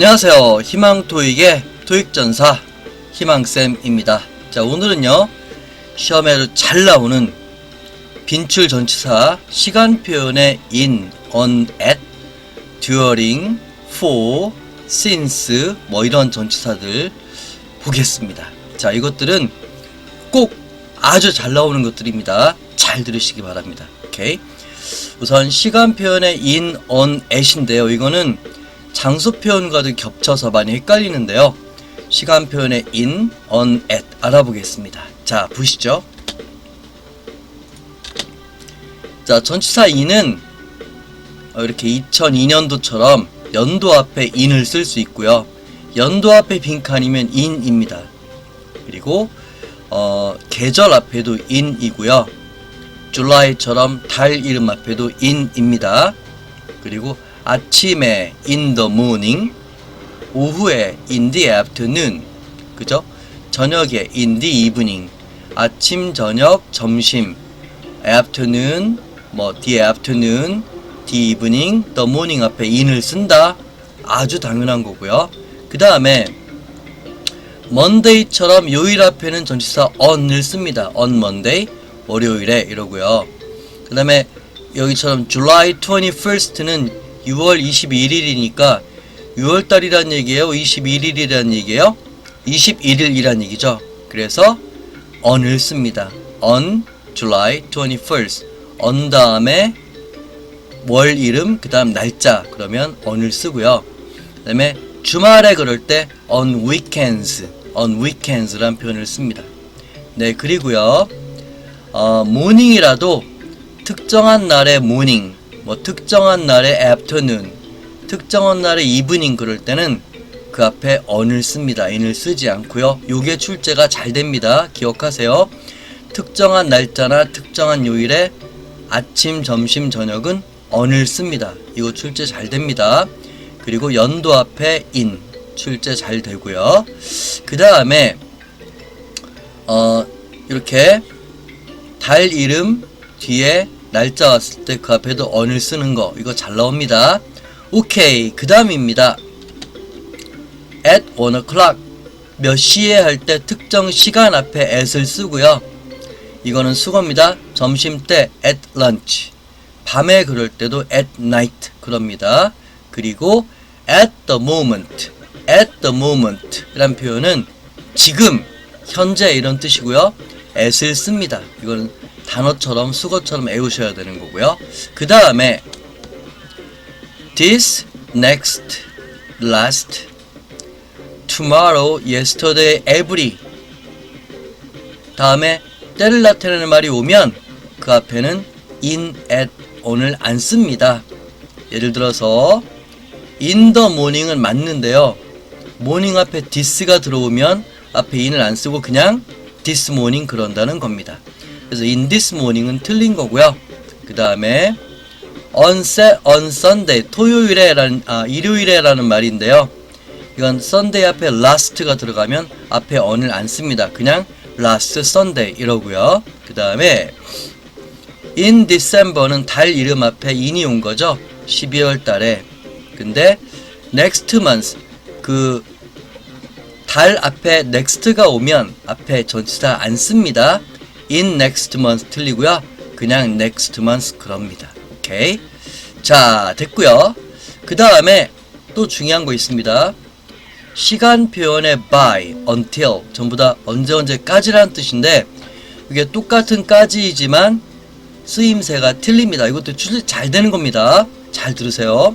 안녕하세요. 희망토익의 토익전사 희망쌤입니다. 자, 오늘은요, 시험에 잘 나오는 빈출 전치사 시간 표현의 in, on, at, during, for, since 뭐 이런 전치사들 보겠습니다. 자, 이것들은 꼭 아주 잘 나오는 것들입니다. 잘 들으시기 바랍니다. 오케이. 우선 시간 표현의 in, on, at인데요. 이거는 장소 표현과도 겹쳐서 많이 헷갈리는데요. 시간 표현의 in, on, at 알아보겠습니다. 자, 보시죠. 자, 전치사 in은 어, 이렇게 2002년도처럼 연도 앞에 in을 쓸 수 있고요. 연도 앞에 빈칸이면 in입니다. 그리고 어, 계절 앞에도 in이고요. 줄라이처럼 달 이름 앞에도 in입니다. 그리고 아침에 in the morning, 오후에 in the afternoon, 그죠? 저녁에 in the evening, 아침, 저녁, 점심, afternoon, 뭐 the afternoon, the evening, the morning 앞에 in을 쓴다. 아주 당연한 거고요. 그 다음에 monday처럼 요일 앞에는 전치사 on을 씁니다. on Monday, 월요일에 이러고요. 그 다음에 여기처럼 July 21st는 6월 21일이니까 6월달이란 얘기예요? 21일이란 얘기예요? 21일이란 얘기죠. 그래서 on을 씁니다. on July 21st. on 다음에 월 이름 그 다음 날짜 그러면 on을 쓰고요. 그 다음에 주말에 그럴 때 on weekends, on weekends란 표현을 씁니다. 네 그리고요. 어, morning이라도 특정한 날의 morning, 뭐 특정한 날의 afternoon, 특정한 날의 evening 그럴 때는 그 앞에 on을 씁니다. in을 쓰지 않고요. 요게 출제가 잘 됩니다. 기억하세요. 특정한 날짜나 특정한 요일에 아침, 점심, 저녁은 on을 씁니다. 이거 출제 잘 됩니다. 그리고 연도 앞에 in 출제 잘 되고요. 그 다음에 어 이렇게 달 이름 뒤에 날짜 왔을 때 그 앞에도 on을 쓰는 거 이거 잘 나옵니다. 오케이 그 다음입니다. at one o'clock 몇 시에 할 때 특정 시간 앞에 at을 쓰고요. 이거는 수거입니다. 점심 때 at lunch 밤에 그럴 때도 at night 그럽니다. 그리고 at the moment, at the moment 이란 표현은 지금, 현재 이런 뜻이고요. at을 씁니다. 이거는 단어처럼 수거처럼 외우셔야 되는 거고요. 그 다음에 this, next, last, tomorrow, yesterday, every 다음에 때를 나타내는 말이 오면 그 앞에는 in, at, on을 안 씁니다. 예를 들어서 in the morning은 맞는데요. morning 앞에 this가 들어오면 앞에 in을 안 쓰고 그냥 this morning 그런다는 겁니다. 그래서 in this morning은 틀린 거고요. 그 다음에 on, on Sunday 토요일에라는 아 일요일에라는 말인데요. 이건 Sunday 앞에 last가 들어가면 앞에 on을 안 씁니다. 그냥 last Sunday 이러고요. 그 다음에 in December는 달 이름 앞에 in이 온 거죠. 12월 달에. 근데 next month 그 달 앞에 next가 오면 앞에 전치사 안 씁니다. In next month 틀리고요. 그냥 next month 그럽니다. 오케이. 자, 됐고요. 그 다음에 또 중요한 거 있습니다. 시간 표현의 by, until 전부 다 언제 언제까지라는 뜻인데 이게 똑같은 까지이지만 쓰임새가 틀립니다. 이것도 출제 잘 되는 겁니다. 잘 들으세요.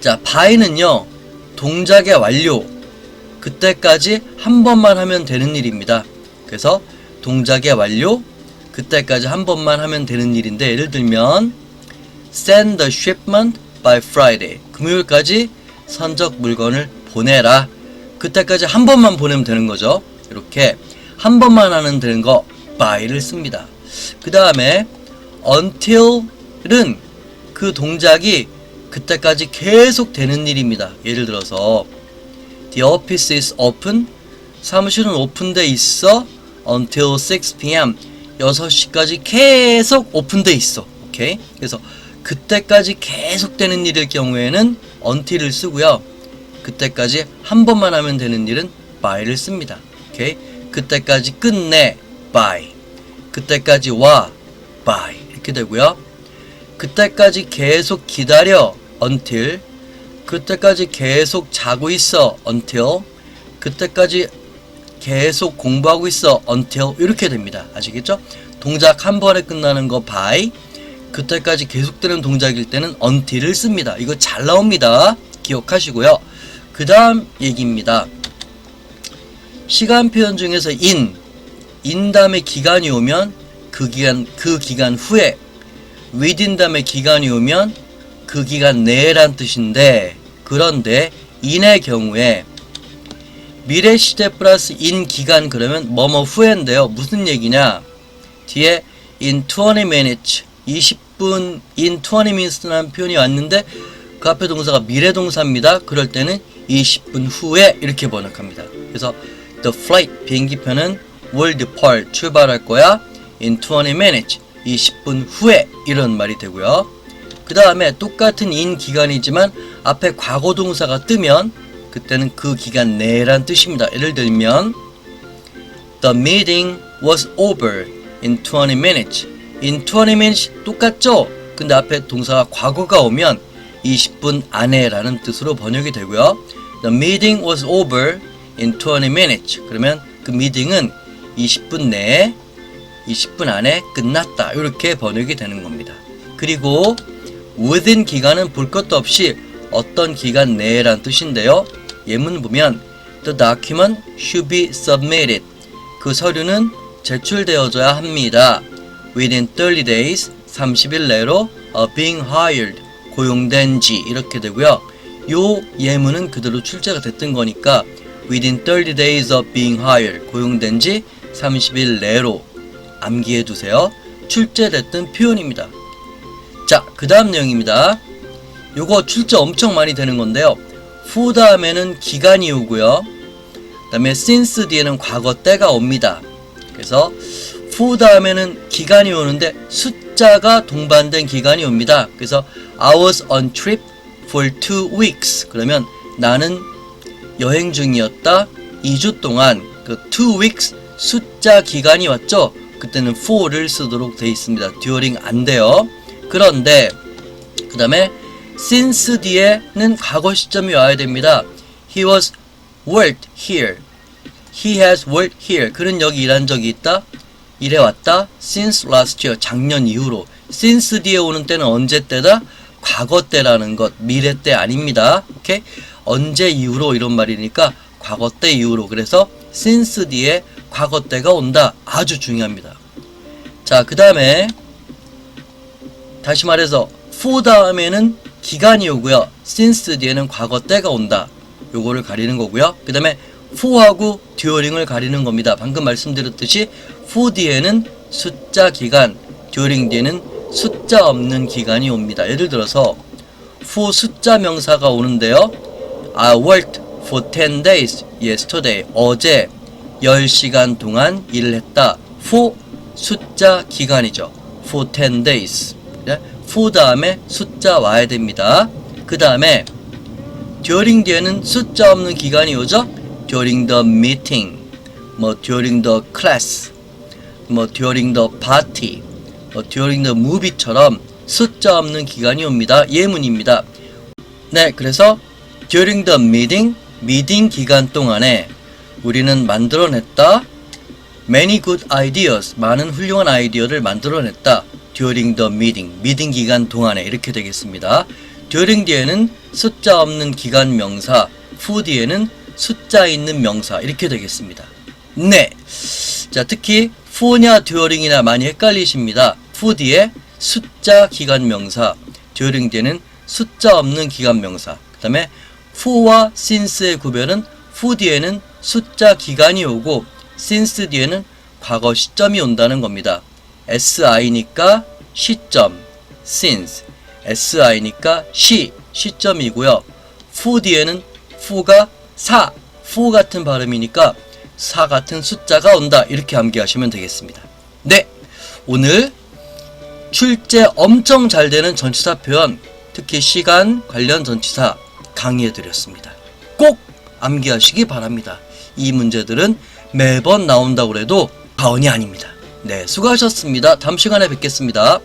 자, by는요. 동작의 완료. 그때까지 한 번만 하면 되는 일입니다. 그래서 동작의 완료. 그때까지 한 번만 하면 되는 일인데 예를 들면 send the shipment by Friday. 금요일까지 선적 물건을 보내라. 그때까지 한 번만 보내면 되는 거죠. 이렇게 한 번만 하는 되는 거 by를 씁니다. 그 다음에 until은 그 동작이 그때까지 계속 되는 일입니다. 예를 들어서 The office is open. 사무실은 오픈돼 있어. Until 6 p.m. 6시까지 계속 오픈돼 있어. 오케이? 그래서 그때까지 계속 되는 일일 경우에는 until을 쓰고요. 그때까지 한 번만 하면 되는 일은 by를 씁니다. 오케이? 그때까지 끝내 by. 그때까지 와 by. 이렇게 되고요. 그때까지 계속 기다려 until. 그때까지 계속 자고 있어 until. 그때까지 계속 공부하고 있어 until 이렇게 됩니다. 아시겠죠? 동작 한 번에 끝나는 거 by. 그때까지 계속되는 동작일 때는 until을 씁니다. 이거 잘 나옵니다. 기억하시고요. 그 다음 얘기입니다. 시간 표현 중에서 in, in 다음에 기간이 오면 그 기간, 그 기간 후에 within 다음에 기간이 오면 그 기간 내란 뜻인데 그런데 in의 경우에 미래 시대 플러스 in 기간 그러면 뭐뭐 후에인데요. 무슨 얘기냐? 뒤에 in 20 minutes 20분 in 20 minutes라는 표현이 왔는데 그 앞에 동사가 미래 동사입니다. 그럴 때는 20분 후에 이렇게 번역합니다. 그래서 the flight 비행기편은 will depart 출발할 거야 in 20 minutes 20분 후에 이런 말이 되고요. 그 다음에 똑같은 in 기간이지만 앞에 과거 동사가 뜨면 그때는 그 기간 내란 뜻입니다. 예를 들면 The meeting was over in 20 minutes. in 20 minutes 똑같죠? 근데 앞에 동사가 과거가 오면 20분 안에라는 뜻으로 번역이 되고요. The meeting was over in 20 minutes. 그러면 그 미팅은 20분 내에 20분 안에 끝났다. 이렇게 번역이 되는 겁니다. 그리고 within 기간은 볼 것도 없이 어떤 기간 내란 뜻인데요. 예문 보면 the document should be submitted. 그 서류는 제출되어져야 합니다. within 30 days 30일 내로 of being hired 고용된 지 이렇게 되고요. 요 예문은 그대로 출제가 됐던 거니까 within 30 days of being hired 고용된 지 30일 내로 암기해 두세요. 출제됐던 표현입니다. 자, 그 다음 내용입니다. 요거 출제 엄청 많이 되는 건데요. 후 다음에는 기간이 오고요. 그 다음에 since 뒤에는 과거 때가 옵니다. 그래서 후 다음에는 기간이 오는데 숫자가 동반된 기간이 옵니다. 그래서 I was on trip for two weeks. 그러면 나는 여행 중이었다. 2주 동안 그 two weeks 숫자 기간이 왔죠. 그때는 for를 쓰도록 되어 있습니다. during 안 돼요. 그런데 그 다음에 since 뒤에는 과거 시점이 와야 됩니다. He was worked here. He has worked here. 그는 여기 일한 적이 있다. 일해 왔다. Since last year. 작년 이후로. Since 뒤에 오는 때는 언제 때다? 과거 때라는 것. 미래 때 아닙니다. 오케이? 언제 이후로 이런 말이니까 과거 때 이후로. 그래서 since 뒤에 과거 때가 온다. 아주 중요합니다. 자, 그 다음에 다시 말해서 for 다음에는 기간이 오고요. since 뒤에는 과거 때가 온다. 요거를 가리는 거고요. 그 다음에 for하고 during을 가리는 겁니다. 방금 말씀드렸듯이 for 뒤에는 숫자 기간, during 뒤에는 숫자 없는 기간이 옵니다. 예를 들어서 for 숫자 명사가 오는데요. I worked for 10 days yesterday. 어제 10시간 동안 일을 했다. for 숫자 기간이죠. for 10 days. 네? for 다음에 숫자 와야 됩니다. 그 다음에 during 뒤에는 숫자 없는 기간이 오죠. during the meeting, 뭐 during the class, 뭐 during the party, 뭐 during the movie처럼 숫자 없는 기간이 옵니다. 예문입니다. 네, 그래서 during the meeting, 미팅 기간 동안에 우리는 만들어냈다. many good ideas, 많은 훌륭한 아이디어를 만들어냈다. During the meeting, 미팅 기간 동안에 이렇게 되겠습니다. during 뒤에는 숫자 없는 기간 명사, 후 뒤에는 숫자 있는 명사 이렇게 되겠습니다. 네. 자, 특히 for냐 during이나 많이 헷갈리십니다. for 뒤에 숫자 기간 명사, during 뒤에는 숫자 없는 기간 명사. 그다음에 for와 since의 구별은 for 뒤에는 숫자 기간이 오고 since 뒤에는 과거 시점이 온다는 겁니다. Si니까 시점, since, si니까 시, 시점이고요. fu 뒤에는 fu가 사, fu 같은 발음이니까 사 같은 숫자가 온다. 이렇게 암기하시면 되겠습니다. 네, 오늘 출제 엄청 잘 되는 전치사 표현, 특히 시간 관련 전치사 강의해 드렸습니다. 꼭 암기하시기 바랍니다. 이 문제들은 매번 나온다고 해도 과언이 아닙니다. 네, 수고하셨습니다. 다음 시간에 뵙겠습니다.